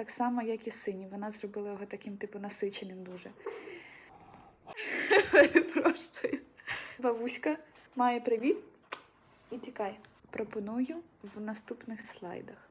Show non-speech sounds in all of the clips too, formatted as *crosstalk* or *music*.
так само, як і синій. Вона зробила його таким, типу, насиченим дуже. *laughs* Перепрошую. Бабуська має привіт і тікай. Пропоную в наступних слайдах.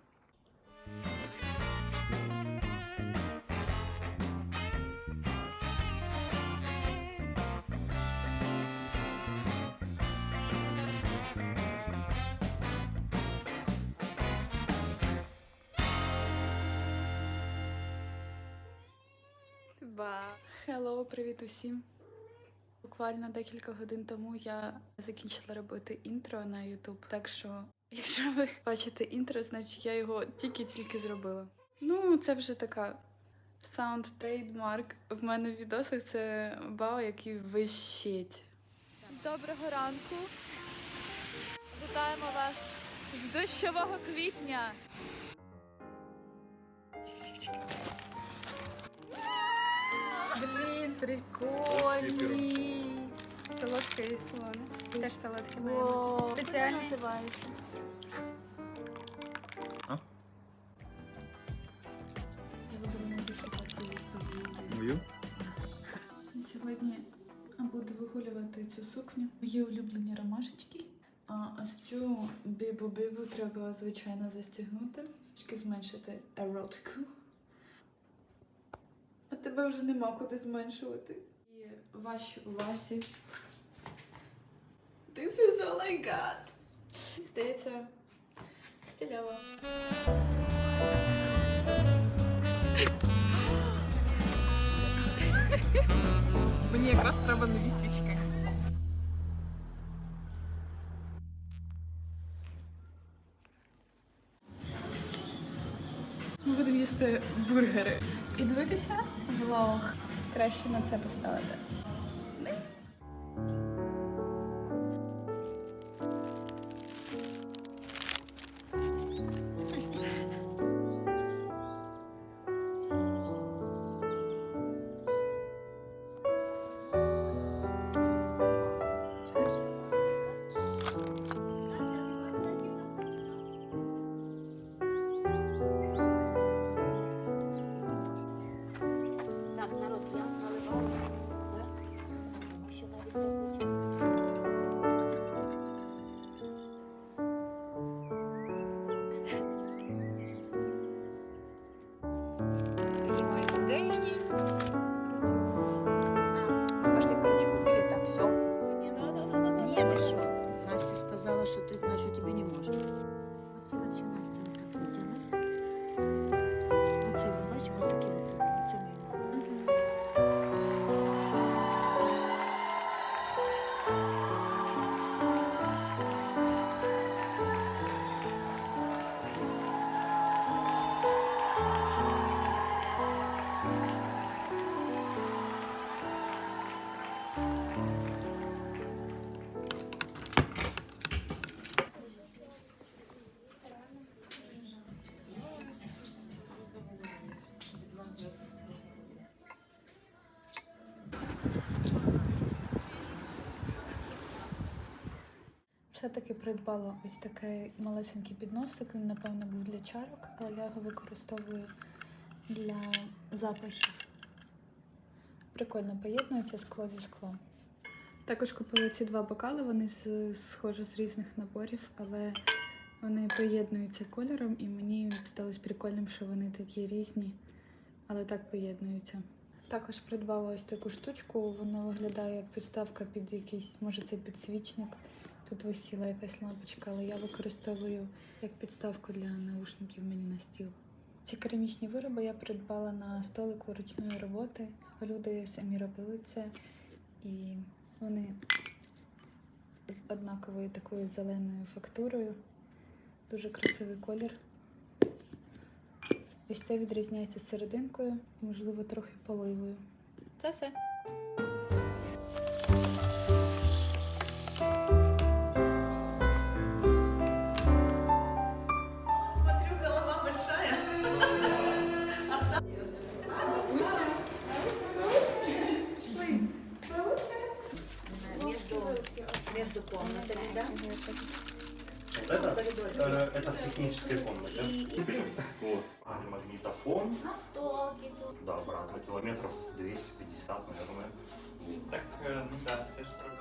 Ба. Хеллоу, привіт усім. Буквально декілька годин тому я закінчила робити інтро на YouTube. Так що, якщо ви бачите інтро, значить я його тільки-тільки зробила. Ну, це вже така саунд трейдмарк. В мене в відосах це бао, який вищить. Доброго ранку. Вітаємо вас з дощового квітня. Блін, прикольні. Солодке і солоне. Теж солодке маємо. Спеціально називається. Мою? Сьогодні буду вигулювати цю сукню. Мої улюблені ромашечки. А ось цю бібу-бібу треба, звичайно, застігнути, трішки зменшити еротику. Тебе вже нема куди зменшувати. І вашій увазі. This is all I got. Здається, стилява. Мені якраз треба нові свічки. Їсти бургери. І дивитися влог. Краще на це поставити. Все-таки придбала ось такий малесенький підносик. Він, напевно, був для чарок, але я його використовую для запахів. Прикольно поєднується скло зі склом. Також купила ці два бокали, вони схожі з різних наборів, але вони поєднуються кольором, і мені здалось прикольним, що вони такі різні, але так поєднуються. Також придбала ось таку штучку, вона виглядає як підставка під якийсь, може це підсвічник. Тут висіла якась лампочка, але я використовую як підставку для наушників мені на стіл. Ці керамічні вироби я придбала на столику ручної роботи. Люди самі робили це, і вони з однаковою такою зеленою фактурою. Дуже красивий колір. Ось це відрізняється серединкою, можливо, трохи поливою. Це все. между комнатами, да? Вот это, это, это в технической комнате. Вот. А, магнитофон. Да, обратно. Километров 250, наверное. Так, э, ну да, это же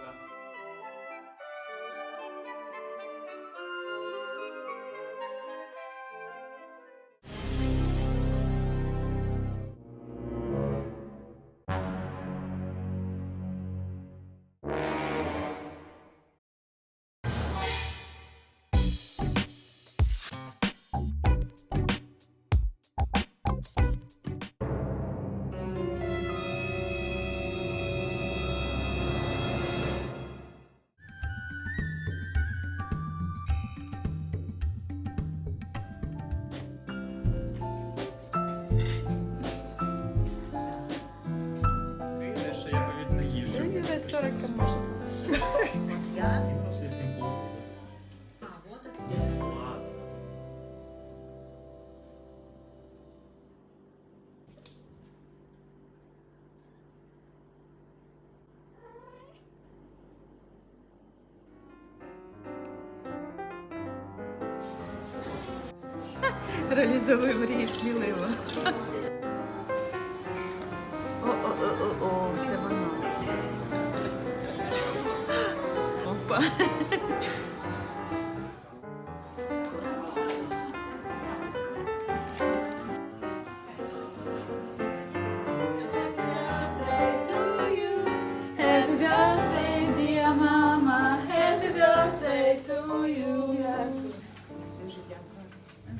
Реалізовує мрії сміливо.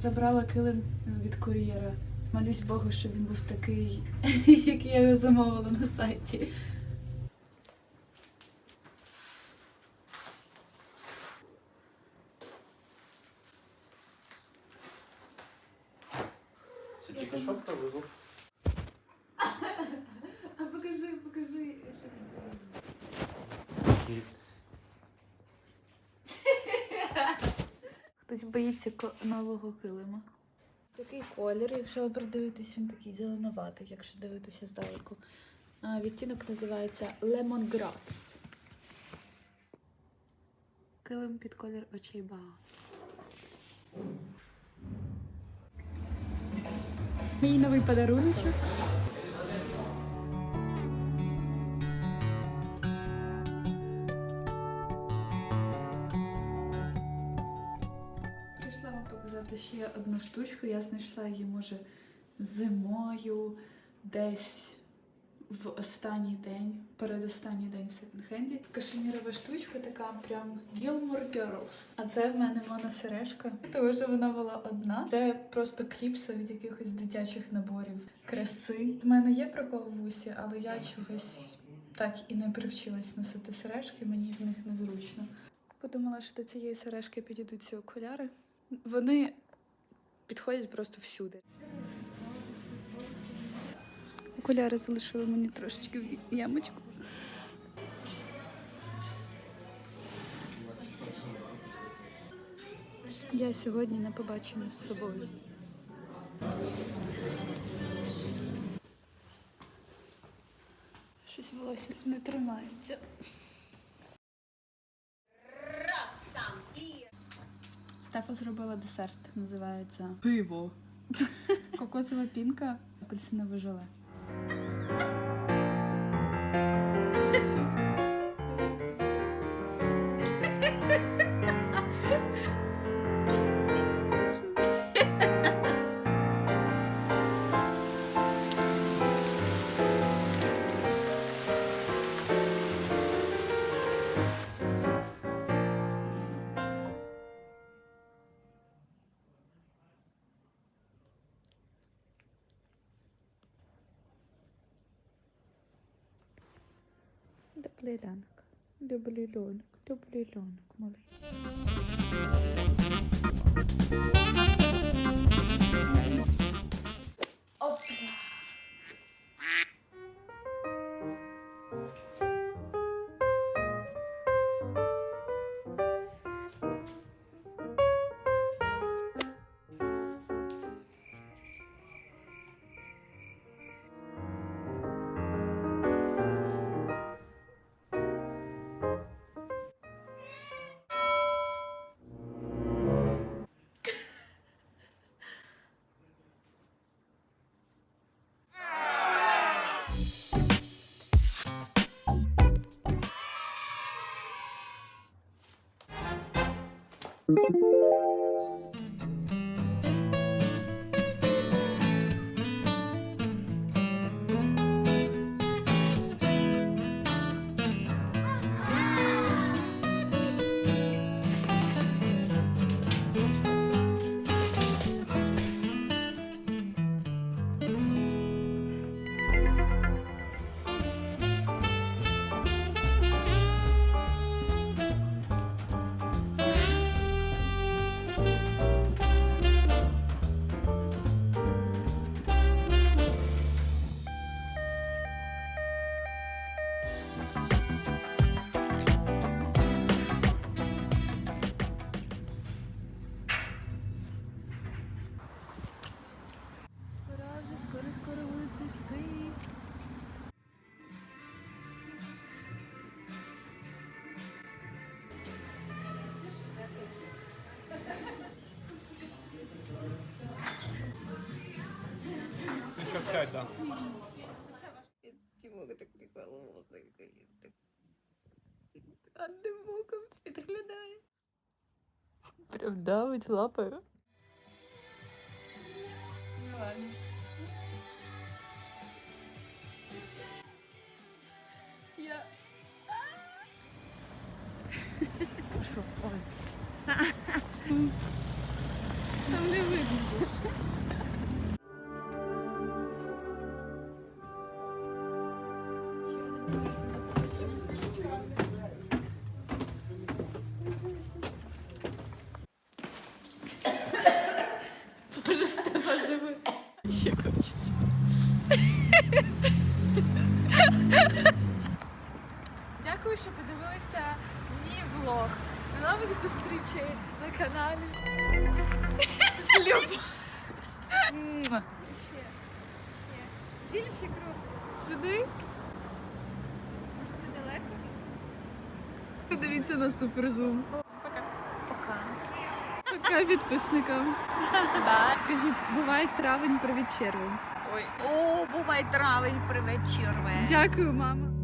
Забрала килим від кур'єра. Молюсь Богу, щоб він був такий, *laughs* як я його замовила на сайті. Нового килима. Такий колір, якщо ви придивитесь, він такий зеленуватий, якщо дивитися здалеку. А, відтінок називається Lemongrass. Килим під колір очей Бао. Мій новий подарунок. Показати ще одну штучку. Я знайшла її, може, зимою, десь в останній день, передостанній день в секонд-хенді. Кашемірова штучка така прям Gilmore Girls. А це в мене моносережка, тому що вона була одна. Це просто кліпса від якихось дитячих наборів краси. В мене є прикол в вусі, але я чогось так і не привчилась носити сережки, мені в них незручно. Подумала, що до цієї сережки підійдуть ці окуляри. Вони підходять просто всюди. Окуляри залишили мені трошечки в ямочку. Я сьогодні не побачена з собою. Щось волосся не тримається. Стефа зробила десерт, називається пиво. *laughs* Кокосова пінка, апельсинове желе. Люблю лянок, люблю льонок, люблю льонок, малий. 65, да. Тимога так приколозик. А димоком підглядає. Прям давить лапою. Я... Пошел, ой. *laughs* Ще хочеться. Дякую, що подивилися мій влог. До нових зустрічей на каналі. З Люб. Більше крок. Сюди. Може, це далеко? Подивіться на суперзум. Пока. Пока підписникам. Скажіть, буває травень, привіт червень. Ой. О, бувай травень, привіт червень. Дякую, мама.